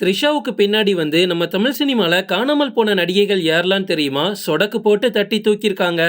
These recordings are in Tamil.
த்ரிஷாவுக்கு பின்னாடி வந்து நம்ம தமிழ் சினிமால காணாமல் போன நடிகைகள் யாரெல்லாம் தெரியுமா? சொடக்கு போட்டு தட்டி தூக்கியிருக்காங்க.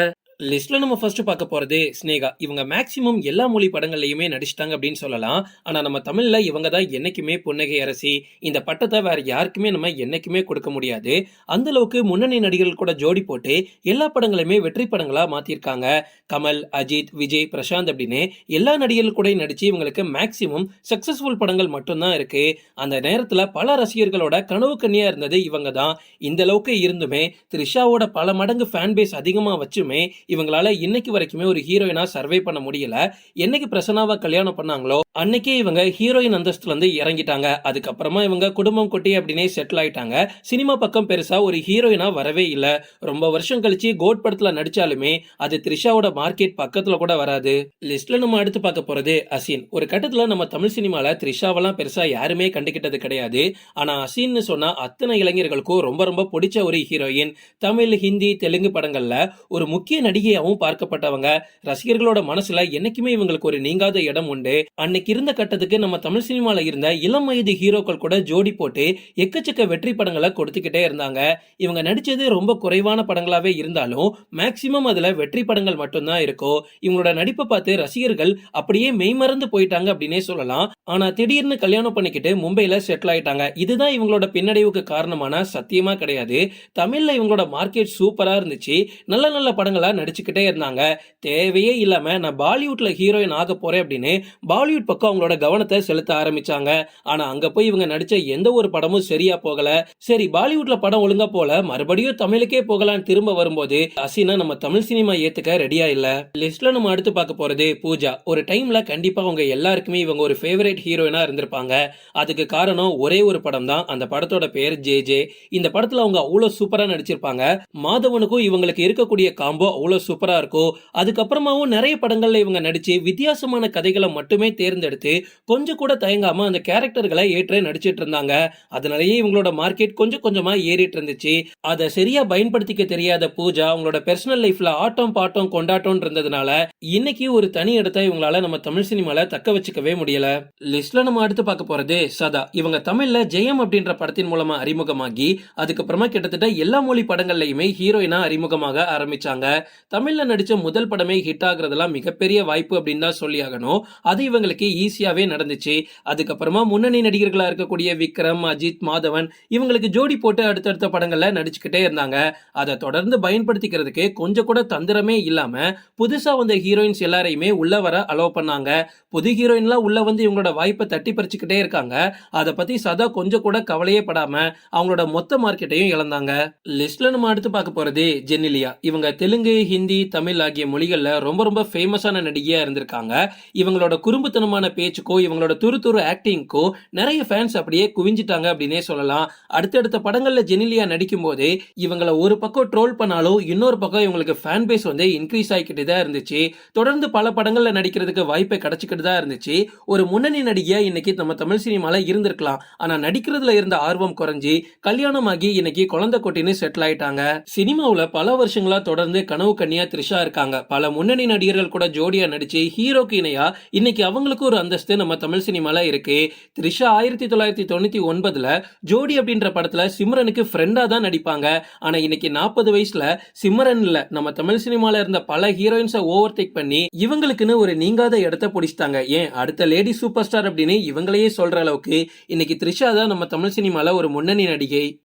லிஸ்ட்ல நம்ம ஃபர்ஸ்ட் பார்க்க போறது ஸ்னேகா இவங்க மேக்சிமம் எல்லா மொழி படங்கள்லயுமே நடிச்சிட்டாங்க அப்படின்னு சொல்லலாம். ஆனா நம்ம தமிழ்ல இவங்க தான் என்னைக்குமே புன்னகை அரசி இந்த பட்டத்தை வேற யாருக்குமே நம்ம என்னைக்குமே கொடுக்க முடியாது. அந்த அளவுக்கு முன்னணி நடிகர்கள் கூட ஜோடி போட்டு எல்லா படங்களையுமே வெற்றி படங்களா மாத்திருக்காங்க. கமல் அஜித் விஜய் பிரசாந்த் அப்படின்னு எல்லா நடிகர்கள் கூட நடிச்சு இவங்களுக்கு மேக்சிமம் சக்சஸ்ஃபுல் படங்கள் மட்டும்தான் இருக்கு. அந்த நேரத்துல பல ரசிகர்களோட கனவு கண்ணியா இருந்தது இவங்க தான். இந்த அளவுக்கு இருந்துமே த்ரிஷாவோட பல மடங்கு ஃபேன் பேஸ் அதிகமா வச்சுமே இவங்களால இன்னைக்கு வரைக்குமே ஒரு ஹீரோயினா சர்வே பண்ண முடியல. என்னைக்கு பிரசனாவா கல்யாணம் பண்ணாங்களோ அன்னைக்கே இவங்க ஹீரோயின் அந்தஸ்துல இருந்து இறங்கிட்டாங்க. அதுக்கப்புறமா இவங்க குடும்பம் குட்டி அப்படின்னே செட்டில் ஆயிட்டாங்க. சினிமா பக்கம் பெருசா ஒரு ஹீரோயினா வரவே இல்ல. ரொம்ப வருஷம் கழிச்சு கோட் படத்துல நடிச்சாலுமே அது த்ரிஷாவோட மார்க்கெட் பக்கத்துல கூட வராது. லிஸ்ட்ல நம்ம அடுத்து பார்க்க போறது அசின். ஒரு கட்டத்துல நம்ம தமிழ் சினிமால த்ரிஷாவெல்லாம் பெருசா யாருமே கண்டுகிட்டது கிடையாது. ஆனா அசின்னு சொன்னா அத்தனை இளைஞர்களுக்கும் ரொம்ப ரொம்ப பிடிச்ச ஒரு ஹீரோயின். தமிழ் ஹிந்தி தெலுங்கு படங்கள்ல ஒரு முக்கிய நடிகையாகவும் பார்க்கப்பட்டவங்க ரசிகர்களோட மனசுல என்னைக்குமே இவங்களுக்கு ஒரு நீங்காத இடம் உண்டு. அன்னைக்கு இருந்த கட்டத்துக்கு நம்ம தமிழ் சினிமால இருந்த இளம் வயது ஹீரோக்கள் கூட ஜோடி போட்டு எக்கச்சக்க வெற்றி படங்களை கொடுத்துக்கிட்டே இருந்தாங்க. இவங்க நடிச்சது ரொம்ப குறைவான படங்களாவே இருந்தாலும் மேக்சிமம் அதுல வெற்றி படங்கள் மட்டும்தான் இருக்கும். இவங்களோட நடிப்பை பார்த்து ரசிகர்கள் அப்படியே மெய்மறந்து போயிட்டாங்க அப்படின்னே சொல்லலாம். ஆனா திடீர்னு கல்யாணம் பண்ணிக்கிட்டு மும்பையில செட்டில் ஆயிட்டாங்க. இதுதான் இவங்களோட பின்னடைவுக்கு காரணமான சத்தியமா கிடையாது. தமிழ்ல இவங்களோட மார்க்கெட் சூப்பரா இருந்துச்சு. நல்ல நல்ல படங்களா நடிச்சுக்கிட்டே இருந்தாங்க. தேவையே இல்லாம நான் பாலிவுட்ல ஹீரோயின் ஆக போறேன் அப்படின்னு பாலிவுட் பக்கம் அவங்களோட கவனத்தை செலுத்த ஆரம்பிச்சாங்க. ஆனா அங்க போய் இவங்க நடிச்ச எந்த ஒரு படமும் சரியா போகல. சரி பாலிவுட்ல படம் ஒழுங்கா போல மறுபடியும் தமிழுக்கே போகலான்னு திரும்ப வரும்போது அசினா நம்ம தமிழ் சினிமா ஏத்துக்க ரெடியா இல்ல. லிஸ்ட்ல நம்ம அடுத்து பார்க்க போறது பூஜா. ஒரு டைம்ல கண்டிப்பா அவங்க எல்லாருக்குமே இவங்க ஒரு ஃபேவரேட் ஹீரோயினா இருந்திருப்பாங்க. அதுக்கு காரணம் ஒரே ஒரு படம் தான். அந்த படத்தோட பேர் ஜே ஜே இந்த படத்துல அவங்க அவ்வளவு சூப்பரா நடிச்சிருப்பாங்க. மாதவனுக்கும் இவங்களுக்கு இருக்கக்கூடிய காம்போ எவ்வளோ சூப்பராக இருக்கும் அதுக்கப்புறமாவும் நிறைய படங்களில் இவங்க நடித்து வித்தியாசமான கதைகளை மட்டுமே தேர்ந்தெடுத்து கொஞ்சம் கூட தயங்காமல் அந்த கேரக்டர்களை ஏற்று நடிச்சிட்டு இருந்தாங்க. அதனாலேயே இவங்களோட மார்க்கெட் கொஞ்சம் கொஞ்சமாக ஏறிட்டு இருந்துச்சு. அதை சரியாக பயன்படுத்திக்க தெரியாத பூஜா அவங்களோட பர்சனல் லைஃப்பில் ஆட்டம் பாட்டம் கொண்டாட்டம் இருந்ததுனால இன்னைக்கு ஒரு தனி இடத்தை இவங்களால நம்ம தமிழ் சினிமாவில் தக்க வச்சுக்கவே முடியல. லிஸ்ட்ல நம்ம அடுத்து பார்க்க போறது சதா. இவங்க தமிழ்ல ஜெயம் அப்படின்ற படத்தின் மூலமா அறிமுகமாகி அதுக்கப்புறமா கிட்டத்தட்ட எல்லா மொழி படங்கள்லயுமே ஹீரோயினா அறிமுகமாக ஆரம்பிச்சாங்க. தமிழ்ல நடிச்ச முதல் படமே ஹிட் ஆகுறதெல்லாம் மிகப்பெரிய வாய்ப்பு அப்படின்னு தான் சொல்லி ஆகணும் அது இவங்களுக்கு ஈஸியாவே நடந்துச்சு. அதுக்கப்புறமா முன்னணி நடிகர்களா இருக்கக்கூடிய விக்ரம் அஜித் மாதவன் இவங்களுக்கு ஜோடி போட்டு அடுத்தடுத்த படங்கள்ல நடிச்சுக்கிட்டே இருந்தாங்க. அதை தொடர்ந்து பயன்படுத்திக்கிறதுக்கு கொஞ்சம் கூட தந்திரமே இல்லாம புதுசா வந்த ஹீரோயின்ஸ் எல்லாரையுமே உள்ள வர அலோவ் பண்ணாங்க. புது ஹீரோயின்லாம் உள்ள வந்து இவங்களோட வாய்ப்பை தட்டி பறிச்சுக்கிட்டே இருக்காங்க. அதை பத்தி சதா கொஞ்சம் கூட கவலையே படாம அவங்களோட மொத்த மார்க்கெட்டையும் இழந்தாங்க. லிஸ்ட்ல நம்ம அடுத்து பார்க்க போறது ஜென்னிலியா இவங்க தெலுங்கு ஹிந்தி ஹிந்தி தமிழ் ஆகிய மொழிகளில் ரொம்ப ரொம்ப ஃபேமஸான நடிகையாக இருந்திருக்காங்க. இவங்களோட குறும்புத்தனமான பேச்சுக்கோ இவங்களோட துரு துரு ஆக்டிங்க்கோ நிறைய ஃபேன்ஸ் அப்படியே குவிஞ்சிட்டாங்க அப்படின்னே சொல்லலாம். அடுத்தடுத்த படங்களில் ஜெனிலியா நடிக்கும் போது இவங்களை ஒரு பக்கம் ட்ரோல் பண்ணாலும் இன்னொரு பக்கம் இவங்களுக்கு ஃபேன் பேஸ் வந்து இன்க்ரீஸ் ஆகிக்கிட்டு தான் இருந்துச்சு. தொடர்ந்து பல படங்களில் நடிக்கிறதுக்கு வாய்ப்பை கிடைச்சிக்கிட்டு தான் இருந்துச்சு. ஒரு முன்னணி நடிகையாக இன்னைக்கு நம்ம தமிழ் சினிமாவில் இருந்திருக்கலாம். ஆனால் நடிக்கிறதுல இருந்த ஆர்வம் குறைஞ்சி கல்யாணமாகி இன்னைக்கு குழந்தை கொட்டின்னு செட்டில் ஆயிட்டாங்க. சினிமாவில் பல வருஷங்களா தொடர்ந்து கனவு கன்னியா த்ரிஷா இருக்காங்க. பல முன்னணி நடிகர்கள் கூட ஜோடியா நடிச்சு ஹீரோக்கு இணையா இன்னைக்கு அவங்களுக்கு ஒரு அந்தஸ்து நம்ம தமிழ் சினிமால இருக்கு. த்ரிஷா ஆயிரத்தி தொள்ளாயிரத்தி தொண்ணூத்தி ஒன்பதுல ஜோடி அப்படின்ற படத்துல சிம்ரனுக்கு ஃப்ரெண்டா தான் நடிப்பாங்க. ஆனா இன்னைக்கு நாற்பது வயசுல சிம்ரன் இல்ல நம்ம தமிழ் சினிமால இருந்த பல ஹீரோயின்ஸை ஓவர் டேக் பண்ணி இவங்களுக்குன்னு ஒரு நீங்காத இடத்த பிடிச்சிட்டாங்க. ஏன்? அடுத்த லேடி சூப்பர் ஸ்டார் அப்படின்னு இவங்களையே சொல்ற அளவுக்கு இன்னைக்கு த்ரிஷா தான் நம்ம தமிழ் சினிமால ஒரு முன்னணி நடிகை.